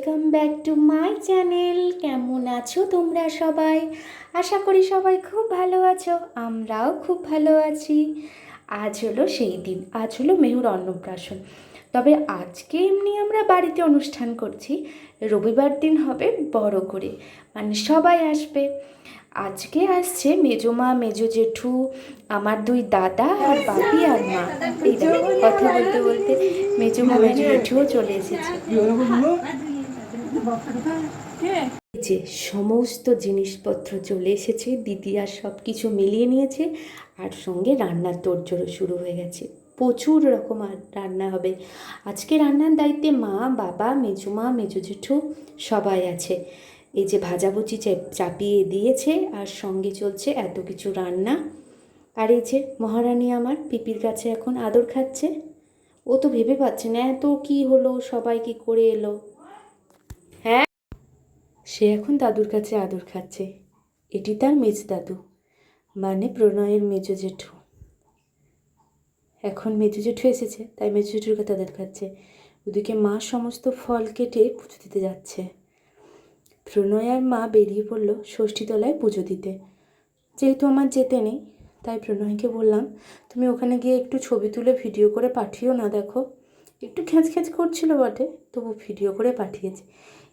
Welcome back to my channel কেমন আছো তোমরা সবাই? আশা করি সবাই খুব ভালো আছো, আমরাও খুব ভালো আছি। আজ হলো সেই দিন, আজ হলো মেহুর অন্নপ্রাশন। তবে আজকে এমনি আমরা বাড়িতে অনুষ্ঠান করছি, রবিবার দিন হবে বড় করে মানে সবাই আসবে। আজকে আসছে মেজমা, মেজো জেঠু, আমার দুই দাদা আর বাপি আর মা। এই কথা বলতে বলতে মেজমা, মেজো জেঠুও চলে এসেছে। যে সমস্ত জিনিসপত্র চলে এসেছে, দিদি আর সব কিছু মিলিয়ে নিয়েছে, আর সঙ্গে রান্নার তোড়জোড়ো শুরু হয়ে গেছে। প্রচুর রকম রান্না হবে। আজকে রান্নার দায়িত্বে মা, বাবা, মেজুমা মেজু জেঠু সবাই আছে। এই যে ভাজাভুজি চাপিয়ে দিয়েছে, আর সঙ্গে চলছে এত কিছু রান্না। আর এই যে মহারানী আমার পিপির কাছে এখন আদর খাচ্ছে। ও তো ভেবে পাচ্ছে না, এত কি হলো, সবাই কি করে এলো? সে এখন দাদুর কাছে আদর খাচ্ছে। এটি তার মেজ দাদু মানে প্রণয়ের মেজো জেঠু। এখন মেজো জেঠু এসেছে, তাই মেজো জেঠুর আদর খাচ্ছে। ওদিকে মা সমস্ত ফল কেটে পুজো দিতে যাচ্ছে। প্রণয় আর মা বেরিয়ে পড়ল ষষ্ঠীতলায় পুজো দিতে। যেহেতু আমার যেতে নেই, তাই প্রণয়কে বললাম, তুমি ওখানে গিয়ে একটু ছবি তুলে ভিডিও করে পাঠিও না, দেখো। একটু খ্যাঁচ খ্যাঁচ করছিল বটে, তবু ভিডিও করে পাঠিয়েছে।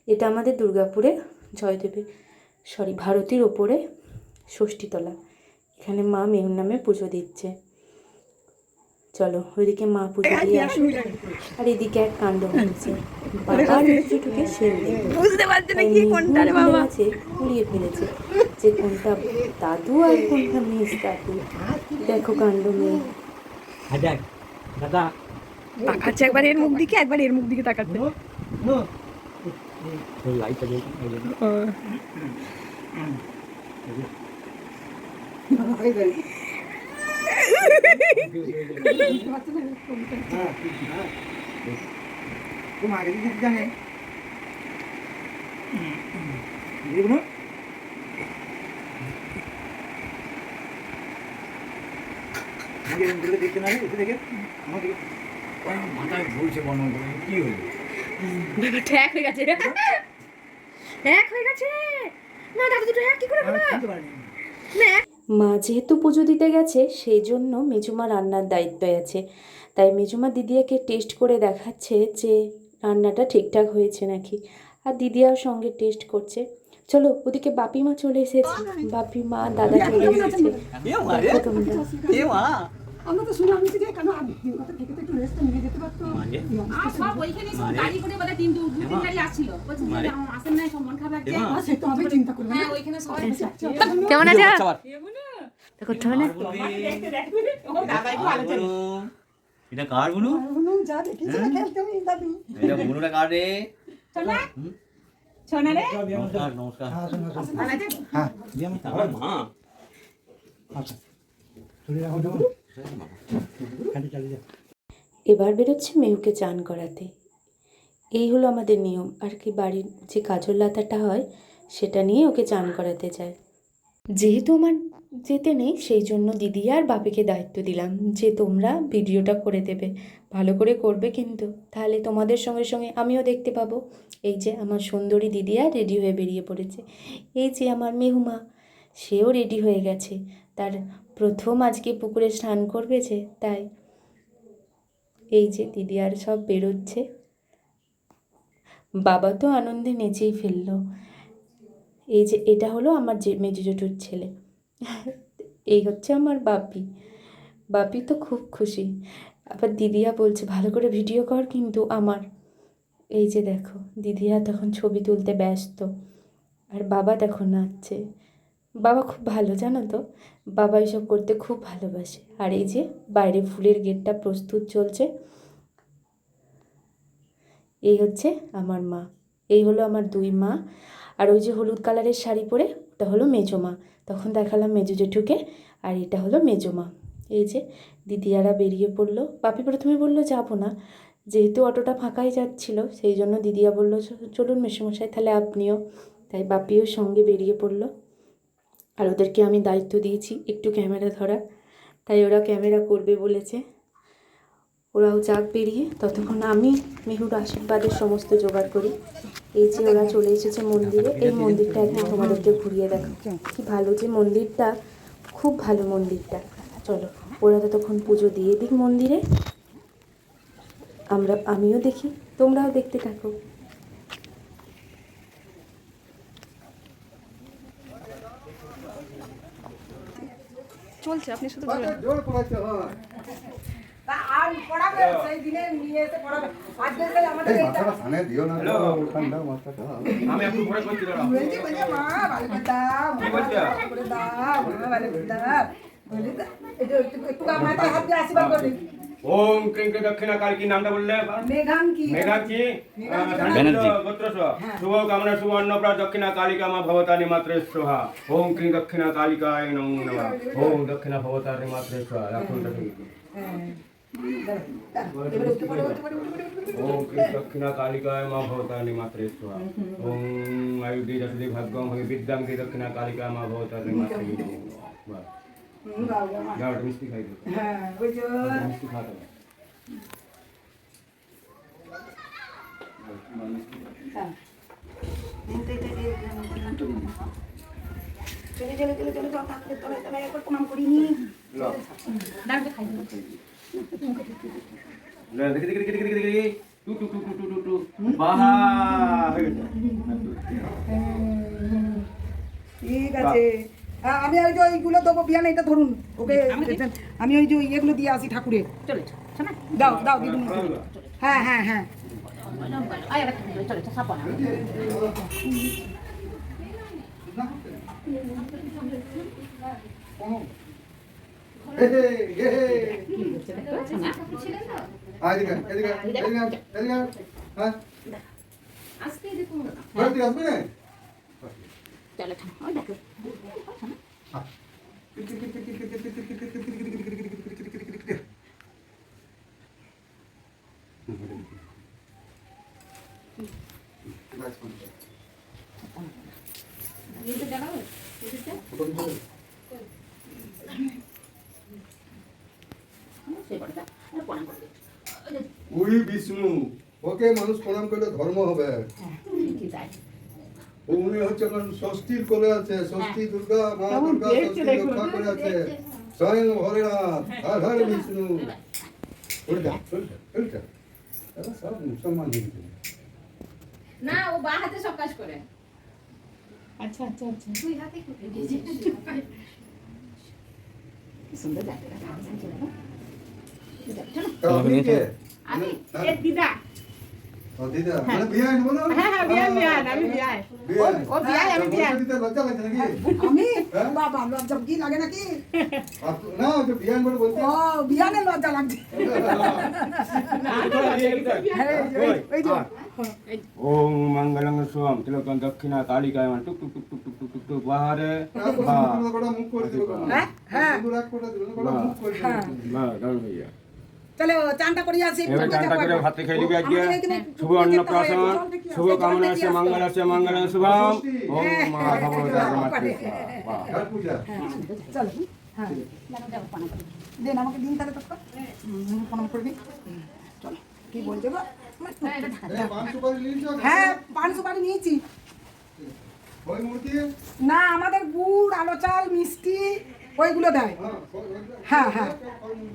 এটা আমাদের দুর্গাপুরে জয়দেবের সরি ভারতীর ওপরে ষষ্ঠীতলা। এখানে মা মেহুর নামে পুজো দিচ্ছে। চলো ওইদিকে মা পুজো দিয়ে আসুক আর এদিকে এক কাণ্ড হচ্ছে। বাবা ছোটকে সেল বুঝতে পারছি না কি কোনটা রে বাবা। আছে পুড়িয়ে ফেলেছে। যে কোনটা দাদু আর কোনটা দাদু। দেখো কাণ্ড মেয়ে। হাজার দাদা। তাকাচ্ছে একবার এর মুখ দিকে একবার এর মুখ দিকে তাকাচ্ছে। লাইটটা জানে এগুলো দেখতে না দেখে আমাকে মাথায় ঘুরছে বর্ণন করে কি হলো ব্যাপারটা এক হয়ে গেছে। এক হয়ে গেছে। না দাদু দুটো এক কি করে হলো? না মা যেহেতু পুজো দিতে গেছে সেই জন্য মেজুমা রান্নার দায়িত্বে আছে। তাই মেজুমা দিদিয়াকে টেস্ট করে দেখাচ্ছে যে রান্নাটা ঠিকঠাক হয়েছে নাকি। আর দিদিয়াও সঙ্গে টেস্ট করছে। চলো ওদিকে বাপি মা চলে এসেছে। বাপি মা দাদা চলে এসেছে আমরা তো শুনে আমি থেকে কেন আমি দিন কথা থেকে তো একটু রেস্ট নিয়ে যেতে পারতো। মানে? আর সব ওইখানে সব গাড়ি করে বোধহয় তিন দু দু তিন গাড়ি আসছিল। বলছে যে মানে? আসেন নাই সব মন খারাপ লাগছে। আর সে তো আমি চিন্তা করব হ্যাঁ ওইখানে সবাই বসে আছে। কেমন আছে? করতে হবে না এটা কার বুনু বলুন? যা দেখেছি না খেলতে আমি দাবি এটা বুনুটা কার রে? শোনা শোনা রে? নমস্কার নমস্কার হ্যাঁ হ্যাঁ আমার মা। আচ্ছা। যা এবার বেরোচ্ছে মেহুকে চান করাতে। এই হলো আমাদের নিয়ম। আর কি বাড়ির যে কাজল লাতাটা হয়, সেটা নিয়ে ওকে চান করাতে যায়। যেহেতু আমার যেতে নেই, সেই জন্য দিদি আর বাপিকে দায়িত্ব দিলাম যে তোমরা ভিডিওটা করে দেবে। ভালো করে করবে কিন্তু। তাহলে তোমাদের সঙ্গে সঙ্গে আমিও দেখতে পাবো। এই যে আমার সুন্দরী দিদি আর রেডি হয়ে বেরিয়ে পড়েছে। এই যে আমার মেহুমা। সেও রেডি হয়ে গেছে। তার প্রথম আজকে পুকুরে স্নান করবে যে, তাই। এই যে দিদি আর সব বেরোচ্ছে। বাবা তো আনন্দে নেচেই ফেলল। এই যে এটা হলো আমার যে মেজো জেঠুর ছেলে। এই হচ্ছে আমার বাপি। বাপি তো খুব খুশি। আবার দিদিয়া বলছে, ভালো করে ভিডিও কর কিন্তু আমার। এই যে দেখো, দিদিয়া তখন ছবি তুলতে ব্যস্ত। আর বাবা দেখো নাচছে। বাবা খুব ভালো, জানো তো? বাবা এসব করতে খুব ভালোবাসে। আর এই যে বাইরে ফুলের গেটটা প্রস্তুত চলছে। এই হচ্ছে আমার মা। এই হলো আমার দুই মা। আর ওই যে হলুদ কালারের শাড়ি পরে, ওটা হলো মেজো মা। তখন দেখালাম মেজো জেঠুকে, আর এটা হলো মেজো মা। এই যে দিদিয়ারা বেরিয়ে পড়ল। বাপি প্রথমে বলল, যাব না। যেহেতু অটোটা ফাঁকাই যাচ্ছিল, সেই জন্য দিদিয়া বলল চলুন মেসোমশাই, তাহলে আপনিও। তাই বাপিও সঙ্গে বেরিয়ে পড়ল। আর ওদেরকে আমি দায়িত্ব দিয়েছি, একটু ক্যামেরা ধরা তাই ওরা ক্যামেরা করবে বলেছে। ওরাও যাক বেরিয়ে, ততক্ষণ আমি মেহুর আশীর্বাদের সমস্ত জোগাড় করি। এই যে ওরা চলে এসেছে মন্দিরে, এই মন্দিরটা একদিন তোমাদেরকে ঘুরিয়ে দেখো কি ভালো যে মন্দিরটা, খুব ভালো মন্দিরটা। চলো, ওরা ততক্ষণ পুজো দিয়ে দিক মন্দিরে। আমরা, আমিও দেখি, তোমরাও দেখতে থাকো। চলছে আপনি শুধু জোর পড়াইতে হয় একটু আমার হাত দিয়ে আশীর্বাদ করবি ओम किं के दक्षिण आकार की नाम बोल ले मेघांग की। मेघांग की? बनर्जी पुत्र स्व शुभ कामना शुभ अन्न प्रा दक्षिण कालिका मा भवतानि मात्र स्वः ओम किं दक्षिण कालिकाय नमो नमः। ओम दक्षिण भवतानि मात्र स्वः राखुं। दक्षिण ओम कृष्ण दक्षिण कालिकाय मा भवतानि मात्र ओम आयुधि जसदि भगवं हि विद्यां कृष्ण दक्षिण कालिकाय मा भवतानि मात्र চলে চলে চলে চলে তাহলে একবার প্রণাম করিনি ঠিক আছে হ্যাঁ আমি ওই যে ওইগুলো দেবো বিয়ানে এটা ধরুন। ওকে আমি ওই যে এগুলো দিয়ে আসি ঠাকুরে চলে দাও দাও দিদি হ্যাঁ হ্যাঁ হ্যাঁ। আজকে দেখুন আসবে? না চলো ওই দেখো ওই বিষ্ণু ওকে মানুষ প্রণাম করলে ধর্ম হবে হ্যাঁ ঠিক আছে ও উনি হচ্ছে ষষ্ঠীর কোলে আছে ষষ্ঠী দুর্গা মা দুর্গা ষষ্ঠী রক্ষা করে আছে। স্বয়ং হরিনাথ হর হর বিষ্ণু। উল্টা উল্টা উল্টা সব মুসলমান হয়ে না ও বা হাতে সব কাজ করে। আচ্ছা আচ্ছা আচ্ছা। দুই হাতে কি সুন্দর লাগে আমি দিদা। ওম মঙ্গলং সোম তিলকং দক্ষিণা কালিকায় টুক টুক টুক টুক টুক টুক টুক বাহারে হ্যাঁ হ্যাঁ হ্যাঁ। চলো চানটা করি আসি এবার চানটা করে ভাতে খেয়ে নিবি আজকে। শুভ অন্নপ্রাশন শুভ কামনা আছে মঙ্গল আছে মঙ্গল শুভম। ওম মা ভগবতার মাতৃ চলো হ্যাঁ। দেন আমাকে দিন তাহলে তো প্রণাম করবি। চলো কি বলছো গো? এই পান সুপারি নিয়েছো হ্যাঁ পান সুপারি নিয়েছি। না আমাদের গুড় আলো চাল মিষ্টি ওইগুলো দেয়। হ্যাঁ হ্যাঁ।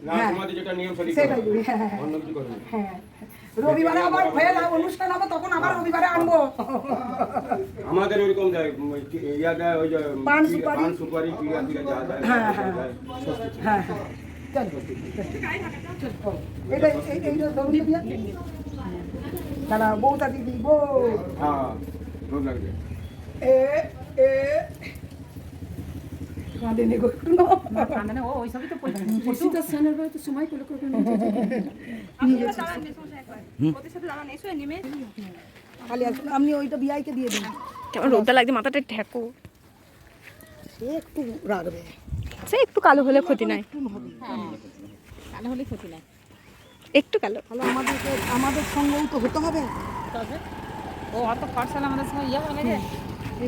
হ্যাঁ। সেটাই হ্যাঁ হ্যাঁ। না। হ্যাঁ রবিবারে আবার ফের অনুষ্ঠান হবে তখন আবার রবিবারে আনব। আমাদের ওইরকম যায় ইয়া দেয় ওই যে পান সুপারি। পান সুপারি পিড়া পিড়া যা দেয় হ্যাঁ, হ্যাঁ। হ্যাঁ হ্যাঁ। চলো। এটা এই এইটা ধরুন দাদা বউটা দিদি বউ হ্যাঁ লাগবে। এ এ কাঁদে নেগো একটু না কান্দে না, ও ওই সবই তো পড়ে খালি আসুন আপনি ওইটা বিআইকে দিয়ে দিন কেমন রোদটা লাগছে মাথাটা ঠেকো সে একটু রাখবে সে একটু কালো হলে ক্ষতি নাই। কালো হলে ক্ষতি নাই। একটু কালো। তাহলে আমাদেরকে আমাদের সঙ্গেও তো হতে হবে। তবে ও অত খরচাল আমাদের সঙ্গে ইয়ে হবে না যে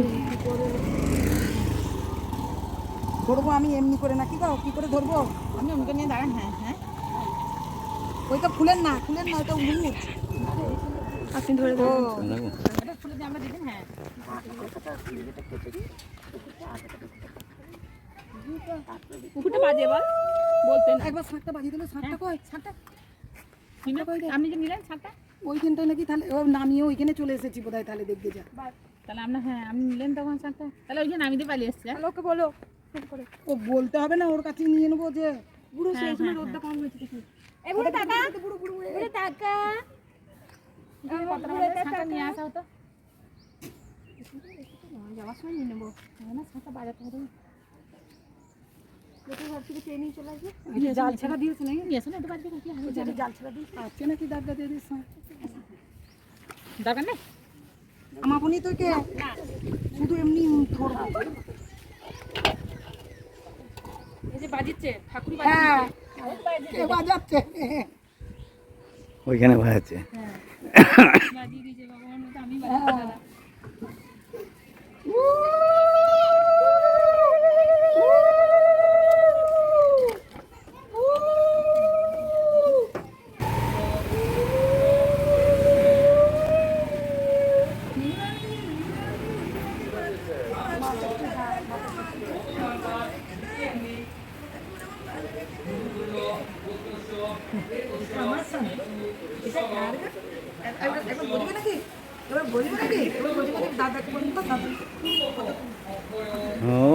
ধরবো আমি এমনি করে নাকি গো? কি করে ধরবো? আমি ওকে নিয়ে দাঁড়ান হ্যাঁ হ্যাঁ। ওইটা ফুলের না ফুলের না ওইটা উলুচ আপনি ধরে ও। ফুটে বাজে বল বলতে না একবার শাঁখটা বাজিয়ে দিলে শাঁখটা কই? শাঁখটা আপনি যে নিলেন নাকি তাহলে ও নামিয়ে ওইখানে চলে এসেছি বোধহয় তাহলে দেখতে যা। তাহলে আপনার হ্যাঁ আপনি নিলেন তখন ছাড়টা তাহলে ওই যে নামিয়ে পালিয়ে এসছে। ওকে বলো। ও বলতে হবে না ওর কাছে নিয়ে নেব যে। বুড়ো সেই সময় রোদটা কম হয়েছে দেখি। এই বুড়ো টাকা। বুড়ো টাকা। নিয়ে আসা হতো। যাওয়ার সময় নিয়ে নেব। না ছাতা বাজাতে হবে। লোকের ঘর থেকে ট্রেনিং চলে আসবে। জাল ছাড়া দিয়েছে নাকি? না জাল ছাড়া দিয়ে দিস দরকার নেই? আমাপনি তো কে শুধু এমনি ধরবো এই যে বাজিচ্ছে ঠাকুরই হ্যাঁ বাজাচ্ছে। ওইখানে বাজাচ্ছে। তো আমি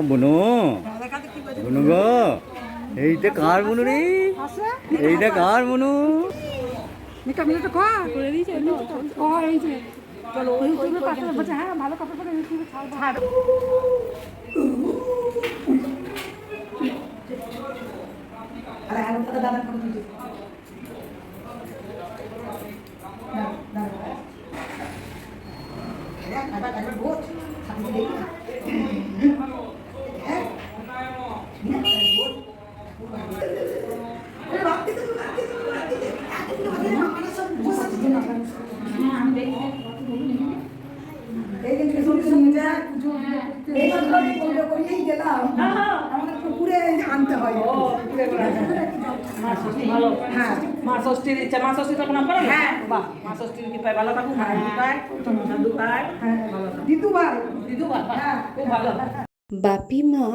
বুনু। বুনু গো এইটা কার বুনু রে? এইটা কার বুনু? মিকা মিনিটটা কর করে দিয়েছে ও এই যে চলো ওই ওই পাশে বলছে হ্যাঁ ভালো কাপড় পরে ইউটিউবে ছাড়বো ছাড় আরে আর দাদা দাদা করে দিতে এই দিন কিছু কিছু নিয়ে যায় পুজো এই জন্য আমি পুজো করিয়েই গেলাম আমাদের পুকুরে আনতে হয় হ্যাঁ মা ষষ্ঠীর ইচ্ছা মা ষষ্ঠী হ্যাঁ। বাহ মা ষষ্ঠীর কৃপায় ভালো থাকুক মা কৃপায় দাদু পায় ভালো থাকুক। দিদুবার। হ্যাঁ খুব ভালো। বাপি মা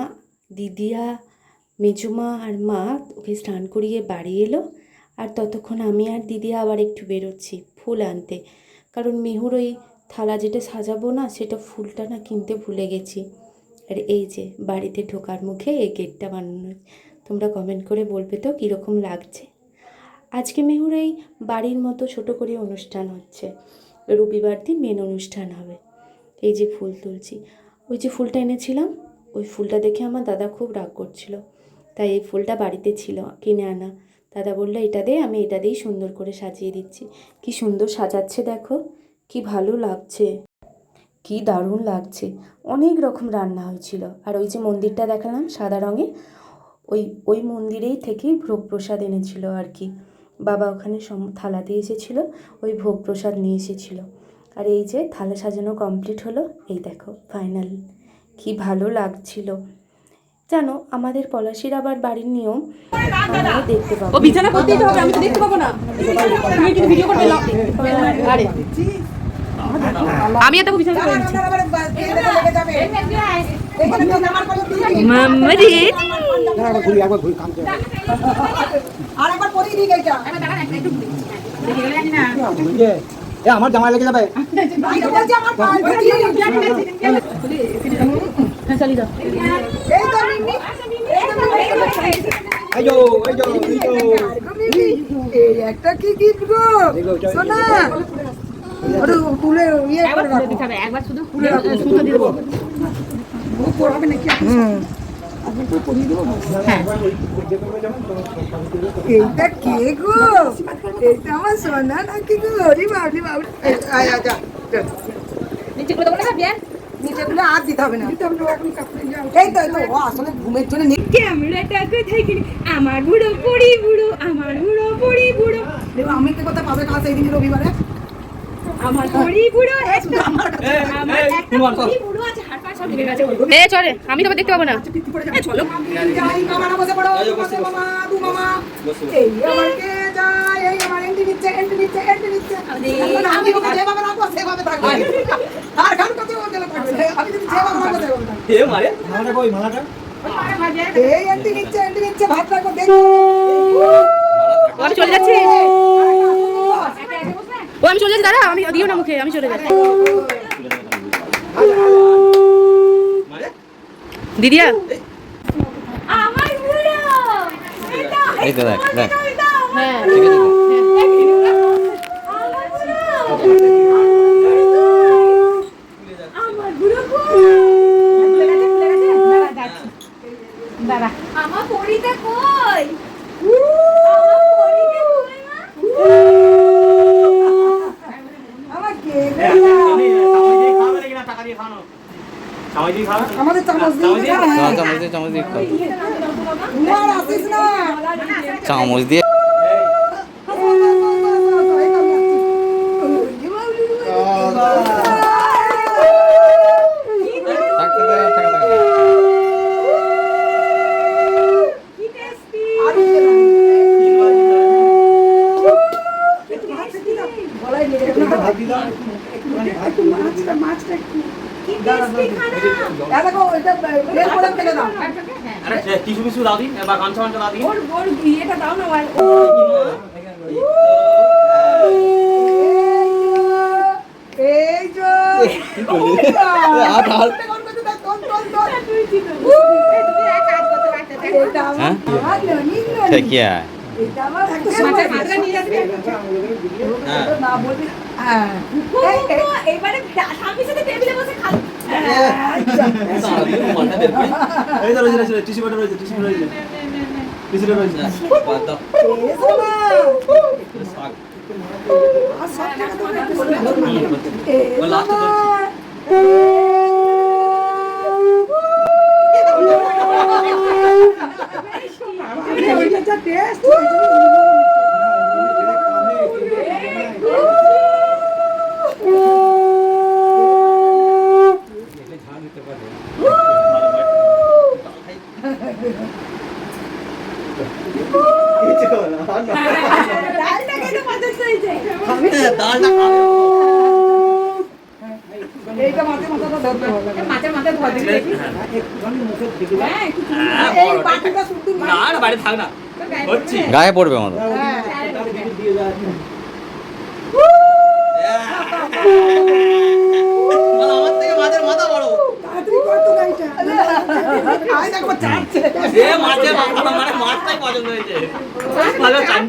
দিদিয়া মেজুমা আর মা ওকে স্নান করিয়ে বাড়ি এলো আর ততক্ষণ আমি আর দিদিয়া আবার একটু বেরোচ্ছি ফুল আনতে। কারণ মেহুর ওই থালা যেটা সাজাবো না সেটা ফুলটা না কিনতে ভুলে গেছি। আর এই যে বাড়িতে ঢোকার মুখে এই গেটটা বানানো তোমরা কমেন্ট করে বলবে তো কীরকম লাগছে? আজকে মেহুর এই বাড়ির মতো ছোট করে অনুষ্ঠান হচ্ছে। রবিবার দিন মেন অনুষ্ঠান হবে। এই যে ফুল তুলছি। ওই যে ফুলটা এনেছিলাম, ওই ফুলটা দেখে আমার দাদা খুব রাগ করছিল। তাই এই ফুলটা বাড়িতে ছিল, কিনে আনা। দাদা বলল, এটা দে, আমি এটা দিয়েই সুন্দর করে সাজিয়ে দিচ্ছি। কি সুন্দর সাজাচ্ছে দেখো, কি ভালো লাগছে। কি দারুণ লাগছে। অনেক রকম রান্না হয়েছিল। আর ওই যে মন্দিরটা দেখালাম সাদা রঙে, ওই ওই মন্দিরেই থেকেই ভোগ প্রসাদ এনেছিল আর কি। বাবা ওখানে সম থালা দিয়ে এসেছিল ওই ভোগ প্রসাদ নিয়ে এসেছিল। আর এই যে থালা সাজানো কমপ্লিট হলো এই দেখো ফাইনাল কি ভালো লাগছিল। জানো আমাদের পলাশির আবার বাড়ির নিয়ম আমরা দেখতে পাবো। বিছানা করতেই তো হবে আমি তো দেখতে পাবো না। তুমি কিন্তু ভিডিও করতে আরে। আমি এত বিছানা করে আর একবার পরেই দিই এইটা আমার জামাই লেগে যাবে। একটা কি গিফট গো? সোনা। ওটা তুলে ইয়ে করে রাখো। একবার শুধু সুতো দিয়ে দেবো। এইটা কে গো? এইটা আমার সোনা নাকি গো? রি বাবলি বাবলি আয় আয় যা নিচে করে দেবো না বিয়ার নিচেগুলো আর দিতে হবে না। এই তো এই তো ও আসলে ঘুমের জন্য নি- ক্যামেরাটা কোথায় আমার বুড়ো পড়ি বুড়ো আমার বুড়ো পড়ি বুড়ো। দেখো আমি তো কথা পাবে কাল সেই দিন রবিবারে? আমার পড়ি বুড়ো আমার একটা পড়ি বুড়ো। এ, চলে, আমি তবে দেখতে পাবো না। আমি চলে যাচ্ছি। ও, আমি চলে যাচ্ছি, দাঁড়া, আমি দিও না মুখে, আমি চলে যাচ্ছি। দিদিয়া? এই তো দেখ দেখ। হ্যাঁ। আমার পরিটা কই আমার পরিটা কই মা আমার কে টাকা দিয়ে খাওয়ানো চামচ দিয়ে খাওয়া আমাদের চামচ দিয়ে। চামচ দিয়ে চামচ দিয়ে থাকতে দে থাকা থাকা গলায় লেগে গেল। একটু মাছটা মাছটা একটু দাঁড়া, দাঁড়া। এ দেখো, এটা বের করে ফেলে দাও। আরে টিস্যু দাও দি বা গামছা মামছা দাও দি ওর ওর ইয়েটা দাও না ওর- এই যে হাত এটা আমার হ্যাঁ? আমার ননি ননি। সে কি है এটা আমার একটা মাছের নিয়ে যাবে না বলবি হ্যাঁ এই, এই, এবারে স্বামীর সাথে টেবিলে বসে খাব এই তো রয়েছে রয়েছে টিস্যু রয়েছে দাও এসো না। আর সব জায়গা তো একটু করে দাও না। এসো লাস্ট না। আরে, ওইটা যা taste, ওই জন্য ডালটা খেতে পছন্দ হয়েছে দালটা এইটা মাঝে মাথাটা ধরতে হবে মাছের মাথায় ধোয়া দিবি এই বাটিটা শুধু না না বাড়ি থাক না হচ্ছে গায়ে পড়বে আমাদের আমার থেকে মাছের মাথা বড় তাড়াতাড়ি কর তো গাড়িটা আয় দেখো চাটছে এ মাছের মাথা মানে পছন্দ হয়েছে। ভালো চান।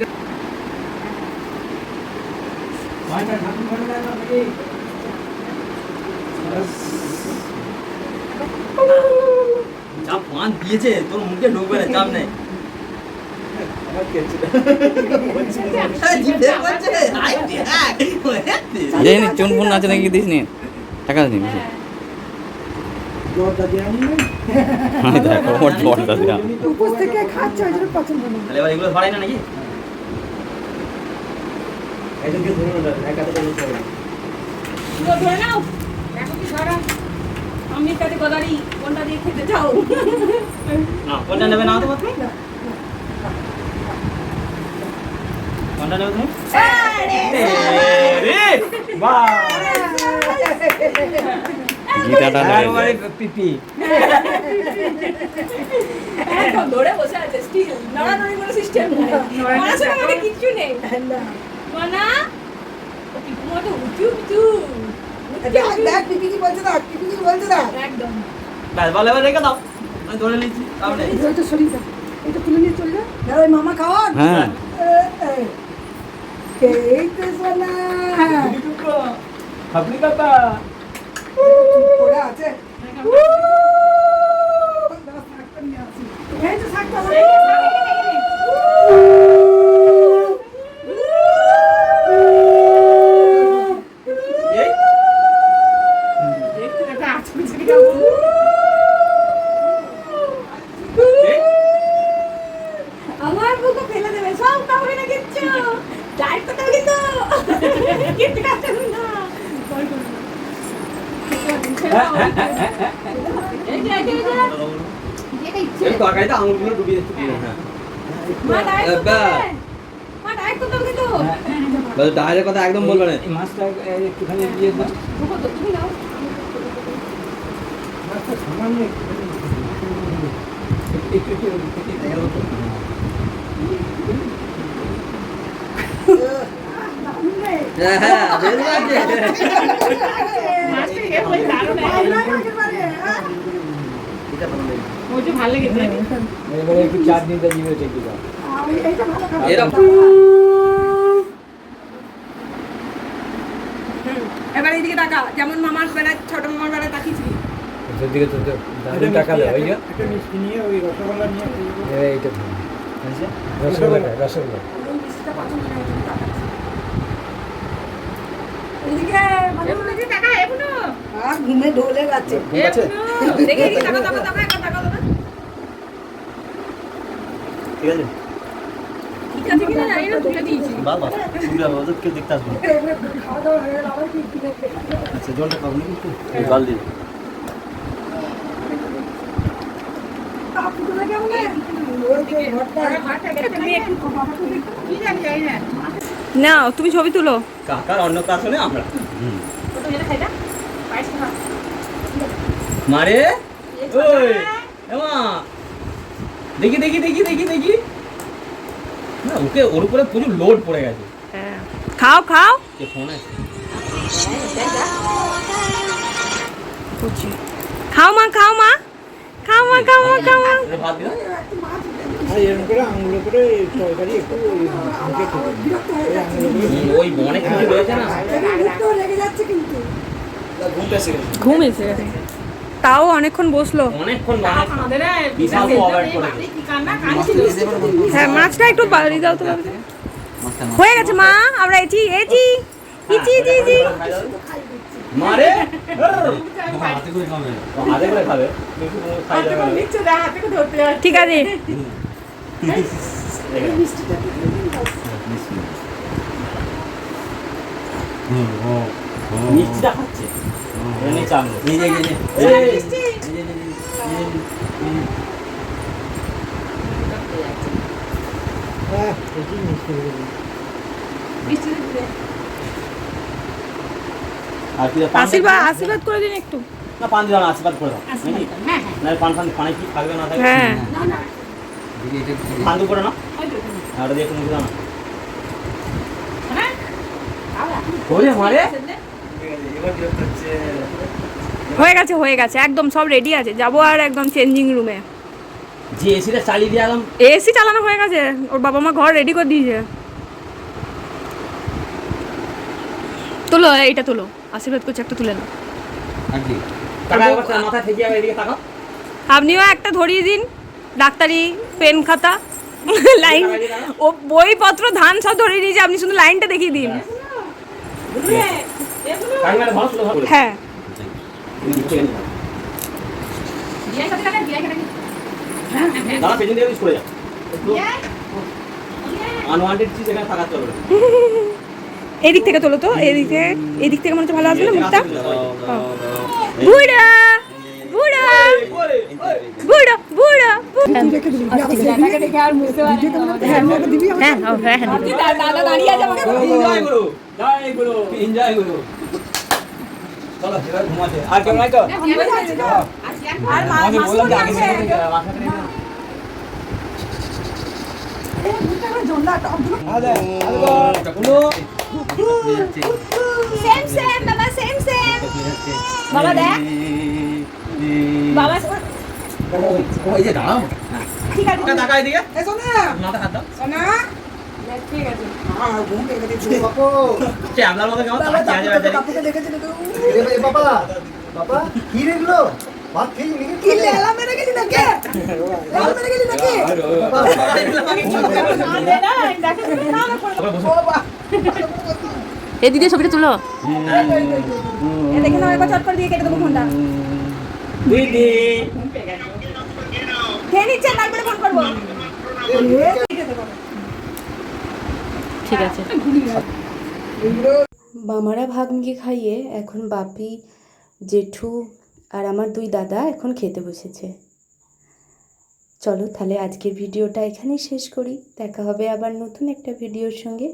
যা পান দিয়েছে তোর মুখে ঢুকবে না চাপ নেই। জানি চুন ফুন আছে নাকি দিস নি। টাকা ধরাই না আমি কাছে গদারি কোনটা দিয়ে খেতে চাও। না কোনটা নেবে না তো কোনটা নেবে তুমি? গীতাটা নেবে পিপি। ধরে বসে আছে স্টিল নড়ানড়ি কোনো সিস্টেম নেই। পড়াশোনা মানে কিচ্ছু নেই। মানা? পিকু মতো উঁচু উঁচু। দেখ দেখ পিপি কি বলছে দেখ পিপি কি বলছে দেখ। একদম। ব্যাস বলে এবার রেখে দাও। আমি ধরে নিচ্ছি তাহলে ওইটা সরিয়ে দাও। এটা তুলে নিয়ে চলে যা। মামা খাওয়ান। হ্যাঁ। এই তো সোনা আপনি কাকা পড়ে আছে। এই? তো শাকটা এই এই আমার বুকও ফেলে দেবে সব খাবে না কিচ্ছু ডায়েট করতে হবে কিন্তু কিচ্ছু খাচ্ছে না এই যে, এই যে, এই যে। যেটা ইচ্ছে। এই তরকারিতে আঙুলগুলো ডুবিয়ে দিচ্ছি হ্যাঁ মা ডায়েট করতে বাহ। হবে। মা ডায়েট করতে হবে কিন্তু বলে ডায়ের কথা একদম বলবে না ঢুকো তো, তুমি নাও। হ্যাঁ বেশ লাগছে মাছটা খেয়ে বলে দারুণ লাগে। এটা ভালো লাগে। ওইটা ভালো লেগেছে। এবারে একটু চাটনিটা দিবে ঠিক আছে এইটা ভালো খাবার এরকম। এবার এইদিকে তাকা যেমন মামার বেলায় ছোট মামার বেলায় তাকিয়েছিলি। সেদিকে তো দারুণ টাকা দেয় ওই একটা মিষ্টি নিয়ে ওই রসগোল্লা নিয়ে এইটা রসগোল্লা রসগোল্লা। মিষ্টিটা পছন্দ নেই তুমি তাকাচ্ছি। এদিকে ভালো এগুলো যে টাকা এগুলো আর ঘুমে ঢোলে ঠিক আছে? জানি না বাবা কেউ দেখতে আসবে না। আচ্ছা জলটা জল দিন না। তুমি ছবি তুলো। কাকার অন্য কাজ হলে আমরা। মারে? ওই এমা। দেখি দেখি দেখি দেখি দেখি। না ওকে ওর উপরে প্রচুর লোড পড়ে গেছে। খাও খাও। কে ফোন আছে? খাও মা খাও মা। খাও মা খাও মা খাও মা। ভাত দিও। ওই হয়ে অনেক কিছু রয়েছে না? ঘুম এসে গেছে। তাও অনেকক্ষণ বসল। হ্যাঁ মাছটা একটু বাড়ি দাও তো হয়ে গেছে মা। আমরা এটি এটি ইচি ইচি ইচি মারে। ঠিক আছে। মিষ্টিটা খাচ্ছে। আশীর্বাদ করে দিন একটু না পান দিলাম আশীর্বাদ করে দাও না পান ফান পানে কি থাকবে না থাকবে হ্যাঁ পান দুপুরে না আর দিয়ে মুখে দাও না ওরে মারে হয়ে গেছে হয়ে গেছে একদম সব রেডি আছে। যাব আর একদম চেঞ্জিং রুমে যে এসিটা চালিয়ে দিয়ে এসি চালানো হয়ে গেছে ওর বাবা মা ঘর রেডি করে দিয়েছে। তোলো এইটা তোলো আশীর্বাদ করছে একটা তুলে নাও। আপনিও একটা ধরিয়ে দিন ডাক্তারি পেন খাতা লাইন ও বইপত্র ধান সব ধরিয়ে দিয়েছে আপনি শুধু লাইনটা দেখিয়ে দিন। হ্যাঁ। এদিক থেকে তোলো তো এদিক থেকে এদিক থেকে মনে হচ্ছে ভালো আসবে না মুখটা? বুড়া বুড়া। বুড়া বুড়া হ্যাঁ হ্যাঁ হ্যাঁ বাবা দেখ। বাবা ওই যে দাঁড়াও ঠিক আছে এটা তাকাই দিকে এসো মাথা হাত দাও সোনা ঠিক আছে হ্যাঁ ঘুম পেয়ে গেছে কে আপনার মতো কেমন বাবা তাকিয়ে বাজারে দেখেছিল তো বাবা বাবা কি রে এগুলো ভাত খেয়ে নাকি কি লেলা মেরে গেলি নাকি লেলা মেরে গেলি নাকি এদিকে ছবিটা তুলো এ দেখে নাও একবার চট করে দিয়ে কেটে দেবো ফোনটা দিদি। খেয়ে নিচ্ছে? তারপরে ফোন করব। ঠিক আছে। মামারা ভাগ্নিকে খাইয়ে এখন বাপি জেঠু আর আমার দুই দাদা এখন খেতে বসেছে। চলো তাহলে আজকের ভিডিওটা এখানেই শেষ করি। দেখা হবে আবার নতুন একটা ভিডিওর সঙ্গে।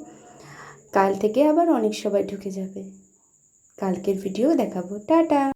কাল থেকে আবার অনেক সবাই ঢুকে যাবে। কালকের ভিডিও দেখাবো। টাটা!